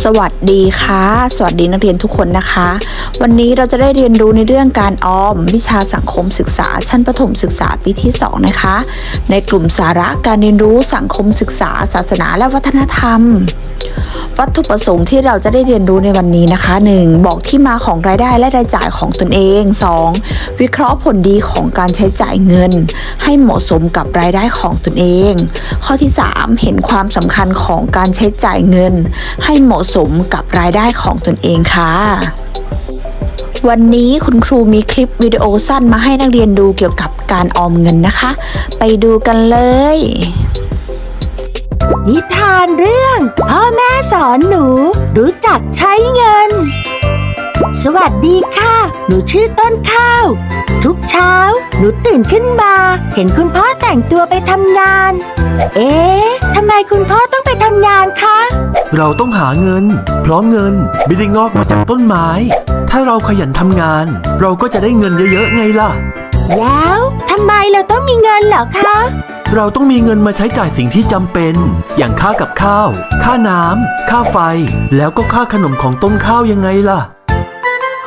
สวัสดีค่ะ สวัสดีนักเรียนทุกคนนะคะ วันนี้เราจะได้เรียนรู้ในเรื่องการออม วิชาสังคมศึกษา ชั้นประถมศึกษาปีที่ 2 นะคะ ในกลุ่มสาระการเรียนรู้สังคมศึกษา ศาสนาและวัฒนธรรม วัตถุประสงค์ที่เราจะได้เรียนรู้ในวันนี้นะคะ 1. บอกที่มาของรายได้และรายจ่ายของตนเอง 2. วิเคราะห์ผลดีของการใช้จ่ายเงิน ให้เหมาะสมกับรายได้ของตนเอง ข้อที่ 3. เห็นความสำคัญของการใช้จ่ายเงิน ให้เหมาะสมกับรายได้ของตนเองค่ะวันนี้คุณครูมีคลิปวิดีโอสั้นมาให้นักเรียนดูเกี่ยวกับการออมเงินนะคะ ไปดูกันเลย นิทานเรื่อง พ่อแม่สอนหนู รู้จักใช้เงิน สวัสดีค่ะ หนูชื่อต้นข้าว ทุกเช้า หนูตื่นขึ้นมา เห็นคุณพ่อแต่งตัวไปทำงาน เอ๊ะทำไมคุณพ่อต้องไปทำงานคะ เราต้องหาเงิน เพราะเงินไม่ได้งอกมาจากต้นไม้ ถ้าเราขยันทำงาน เราก็จะได้เงินเยอะๆไงล่ะ แล้วทำไมเราต้องมีเงินเหรอคะ เราต้องมีเงินมาใช้จ่ายสิ่งที่จำเป็น อย่างค่ากับข้าว ค่าน้ำ ค่าไฟ แล้วก็ค่าขนมของต้นข้าวยังไงล่ะ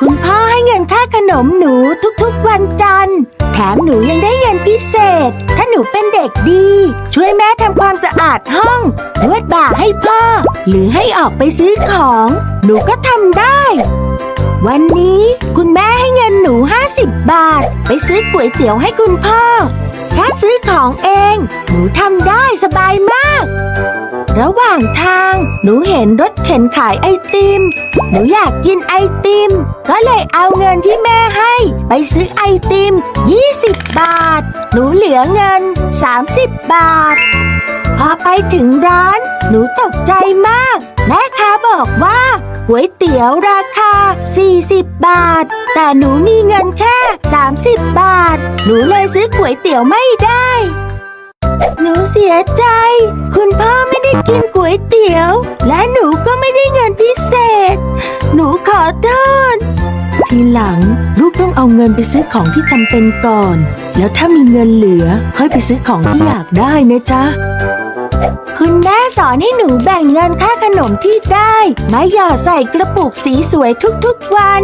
คุณพ่อให้เงินค่าขนมหนูทุกๆวันจันทร์ แถมหนูยังได้เงินพิเศษ ถ้าหนูเป็นเด็กดี ช่วยแม่ทำความสะอาดห้องนวดบ่าให้พ่อ หรือให้ออกไปซื้อของ หนูก็ทำได้ วันนี้คุณแม่ งินหนู 50 บาท ไปซื้อก๋วยเตี๋ยวให้คุณพ่อ แค่ซื้อของเอง หนูทำได้สบายมาก ระหว่างทาง หนูเห็นรถเข็นขายไอติม หนูอยากกินไอติม ก็เลยเอาเงินที่แม่ให้ ไปซื้อไอติม 20 บาท หนูเหลือเงิน 30 บาท พอไปถึงร้าน หนูตกใจมาก แม่ค้าบอกว่าก๋วยเตี๋ยวราคา 40 บาท แต่หนูมีเงินแค่ 30 บาท หนูเลยซื้อก๋วยเตี๋ยวไม่ได้ หนูเสียใจ คุณพ่อไม่ได้กินก๋วยเตี๋ยว และหนูก็ไม่ได้เงินพิเศษ หนูขอโทษทีหลังลูกต้องเอาเงินไปซื้อของที่จำเป็นก่อน แล้วถ้ามีเงินเหลือ ค่อยไปซื้อของที่อยากได้นะจ๊ะ คุณแม่สอนให้หนูแบ่งเงินค่าขนมที่ได้ มาหยอดใส่กระปุกสีสวยทุกๆวัน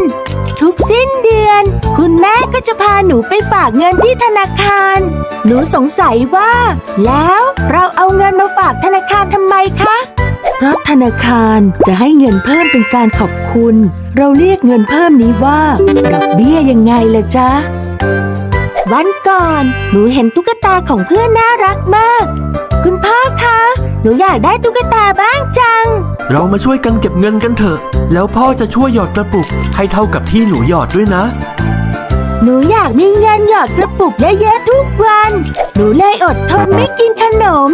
ทุกสิ้นเดือน คุณแม่ก็จะพาหนูไปฝากเงินที่ธนาคาร หนูสงสัยว่า แล้วเราเอาเงินมาฝากธนาคารทำไมคะเพราะธนาคารจะให้เงินเพิ่มเป็นการขอบคุณ เราเรียกเงินเพิ่มนี้ว่า ดอกเบี้ยยังไงล่ะจ๊ะ วันก่อน หนูเห็นตุ๊กตาของเพื่อนน่ารักมาก คุณพ่อคะ หนูอยากได้ตุ๊กตาบ้างจัง เรามาช่วยกันเก็บเงินกันเถอะ แล้วพ่อจะช่วยหยอดกระปุก ให้เท่ากับที่หนูหยอดด้วยนะ หนูอยากมีเงินหยอดกระปุกเยอะๆทุกวัน หนูเลยอดทนไม่กินขนม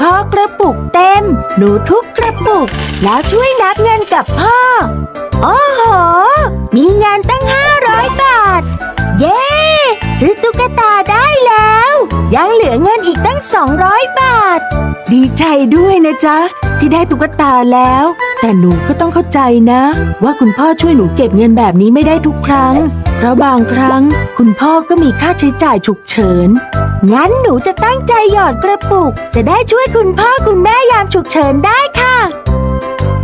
พอกระปุกเต็ม หนูทุบกระปุก แล้วช่วยนับเงินกับพ่อ โอ้โห มีเงินตั้ง500บาทเย้ซื้อ ยังเหลือเงินอีกตั้ง 200 บาท ดีใจด้วยนะจ๊ะ ที่ได้ตุ๊กตาแล้ว แต่หนูก็ต้องเข้าใจนะ ว่าคุณพ่อช่วยหนูเก็บเงินแบบนี้ไม่ได้ทุกครั้ง เพราะบางครั้งคุณพ่อก็มีค่าใช้จ่ายฉุกเฉิน งั้นหนูจะตั้งใจหยอดกระปุก จะได้ช่วยคุณพ่อคุณแม่ยามฉุกเฉินได้ค่ะ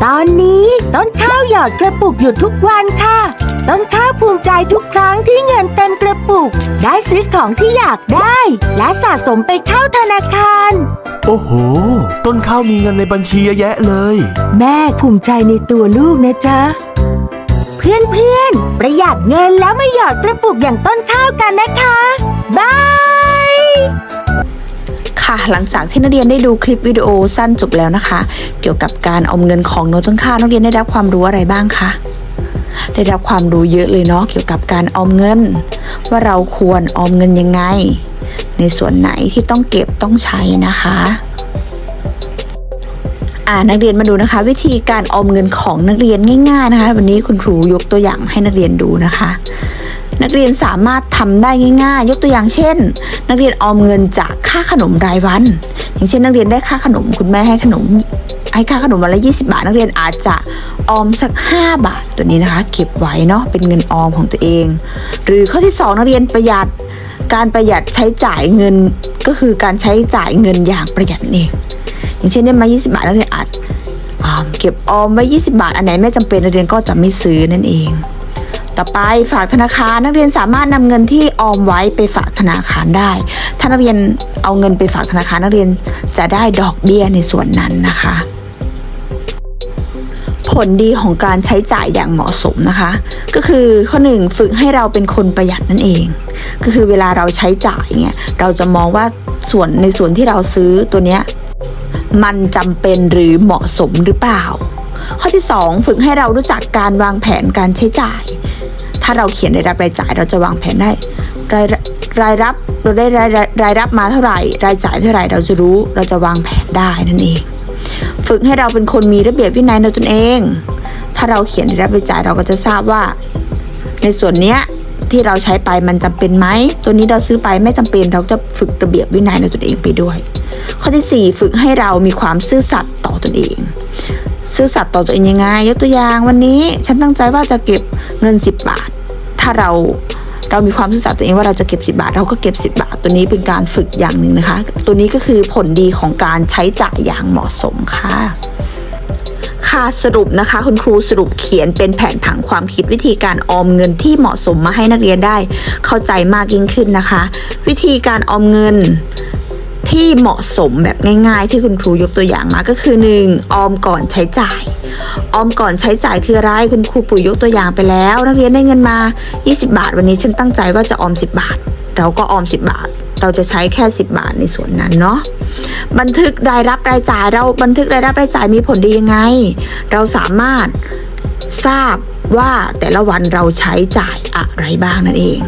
ตอนนี้ต้นข้าวหยอดกระปุกอยู่ทุกวันค่ะ ต้นข้าวภูมิใจทุก ปุก ได้ซื้อของที่อยากได้ และสะสมไปเข้าธนาคาร โอ้โห ต้นข้าวมีเงินในบัญชีเยอะแยะเลย แม่ภูมิใจในตัวลูกนะจ๊ะ เพื่อนๆ ประหยัดเงินแล้วมาหยอดกระปุกอย่างต้นข้าวกันนะคะบาย ค่ะหลังจากที่นักเรียนได้ดูคลิปวิดีโอสั้นจบแล้วนะคะ เกี่ยวกับการออมเงินของโนตต้นข้าวนักเรียนได้รับความรู้อะไรบ้างคะได้รับความรู้เยอะเลยเนาะเกี่ยวกับการออมเงิน ว่าเราควรออมเงินยังไง ในส่วนไหนที่ต้องเก็บต้องใช้นะคะอ่านักเรียนมาดูนะคะ วิธีการออมเงินของนักเรียนง่าย ๆนะคะ วันนี้คุณครูยกตัวอย่างให้นักเรียนดูนะคะ นักเรียนสามารถทำได้ง่าย ๆ ยกตัวอย่างเช่น นักเรียนออมเงินจากค่าขนมรายวัน อย่างเช่น นักเรียนได้ค่าขนมคุณแม่ให้ขนม ให้ค่าขนมวันละ 20 บาท นักเรียนอาจจะออมสัก 5 บาทตัวนี้นะคะ เก็บไว้เนาะเป็นเงินออมของตัวเอง หรือข้อที่ 2 นักเรียนประหยัดการประหยัดใช้จ่ายเงินก็คือการใช้จ่ายเงินอย่างประหยัดนี่นเองอย่างเช่นได้มา 20 บาทนักเรียนอาจอ่าเก็บออมไว้ 20 บาท อันไหนไม่จำเป็นนักเรียนก็จะไม่ซื้อนั่นเอง ต่อไปฝากธนาคารนักเรียนสามารถนำเงินที่ออมไว้ไปฝากธนาคารได้ ถ้านักเรียนเอาเงินไปฝากธนาคารนักเรียนจะได้ดอกเบี้ยในส่วนนั้นนะคะ ผลดีของการใช้จ่ายอย่างเหมาะสมนะคะ ก็คือข้อหนึ่งฝึกให้เราเป็นคนประหยัดนั่นเอง ก็คือเวลาเราใช้จ่ายเนี่ยเราจะมองว่าส่วนในส่วนที่เราซื้อตัวเนี้ยมันจำเป็นหรือเหมาะสมหรือเปล่า ข้อที่ 2 ฝึกให้เรารู้จักการวางแผนการใช้จ่าย ถ้าเราเขียนรายรับรายจ่ายเราจะวางแผนได้รายรายรับเราได้รายรายรายรับมาเท่าไหร่ รายจ่ายเท่าไหร่เราจะรู้ เราจะวางแผนได้นั่นเอง ฝึกให้เราเป็นคนมีระเบียบวินัยในตนเอง ถ้าเราเขียนรายรับรายจ่ายเราก็จะทราบว่า ในส่วนเนี้ยที่เราใช้ไปมันจำเป็นไหม ตัวนี้เราซื้อไปไม่จำเป็นเราจะฝึกระเบียบวินัยในตนเองไปด้วย ข้อที่ 4 ฝึกให้เรามีความซื่อสัตย์ต่อตนเอง ซื่อสัตย์ต่อตัวเองยังไง ยกตัวอย่างวันนี้ฉันตั้งใจว่าจะเก็บเงิน 10 บาท ถ้าเรา เรามีความซื่อสัตย์ตัวเองว่าเราจะเก็บ 10 บาท เราก็เก็บ 10 บาท ตัวนี้เป็นการฝึกอย่างหนึ่งนะคะ ตัวนี้ก็คือผลดีของการใช้จ่ายอย่างเหมาะสมค่ะค่ะสรุปนะคะ คุณครูสรุปเขียนเป็นแผนผังความคิดวิธีการออมเงินที่เหมาะสมมาให้นักเรียนได้เข้าใจมากยิ่งขึ้นนะคะ วิธีการออมเงินที่เหมาะสมแบบง่าย ๆ ที่คุณครูยกตัวอย่างมาก็คือ 1. ออมก่อนใช้จ่าย ออมก่อนใช้จ่ายคืออะไรคุณครูปุ๋ยยกตัวอย่างไปแล้ว นักเรียนได้เงินมา 20 บาท วันนี้ฉันตั้งใจว่าจะออม 10 บาท เราก็ออม 10 บาท เราจะใช้แค่ 10 บาทในส่วนนั้นเนาะบันทึกรายรับรายจ่ายเราบันทึกรายรับรายจ่ายมีผลดียังไง เราสามารถทราบว่าแต่ละวันเราใช้จ่ายอะไรบ้างนั่นเอง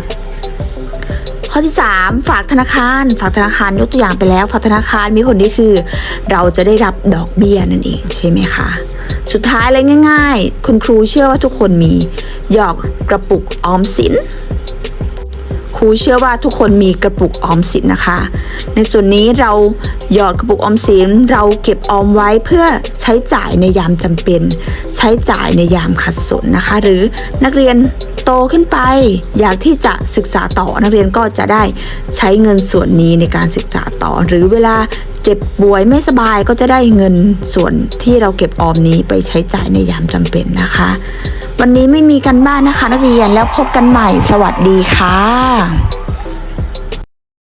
ข้อที่ 3 ฝากธนาคาร ฝากธนาคารยกตัวอย่างไปแล้ว ฝากธนาคารมีผลดีคือ เราจะได้รับดอกเบี้ยนั่นเองใช่ไหมคะ สุดท้ายเลยง่าย ๆ คุณครูเชื่อว่าทุกคนมี หยอกกระปุกออมสิน ครูเชื่อว่าทุกคนมีกระปุกออมสินนะคะ ในส่วนนี้เราหยอดกระปุกออมสินเราเก็บออมไว้เพื่อใช้จ่ายในยามจำเป็น ใช้จ่ายในยามขัดสนนะคะ หรือนักเรียนโตขึ้นไป อยากที่จะศึกษาต่อนักเรียนก็จะได้ใช้เงินส่วนนี้ในการศึกษาต่อ หรือเวลา เจ็บป่วยไม่สบายก็จะได้เงินส่วนที่เราเก็บออมนี้ไปใช้จ่ายในยามจำเป็นนะคะ วันนี้ไม่มีกันบ้านนะคะ นักเรียนแล้วพบกันใหม่สวัสดีค่ะ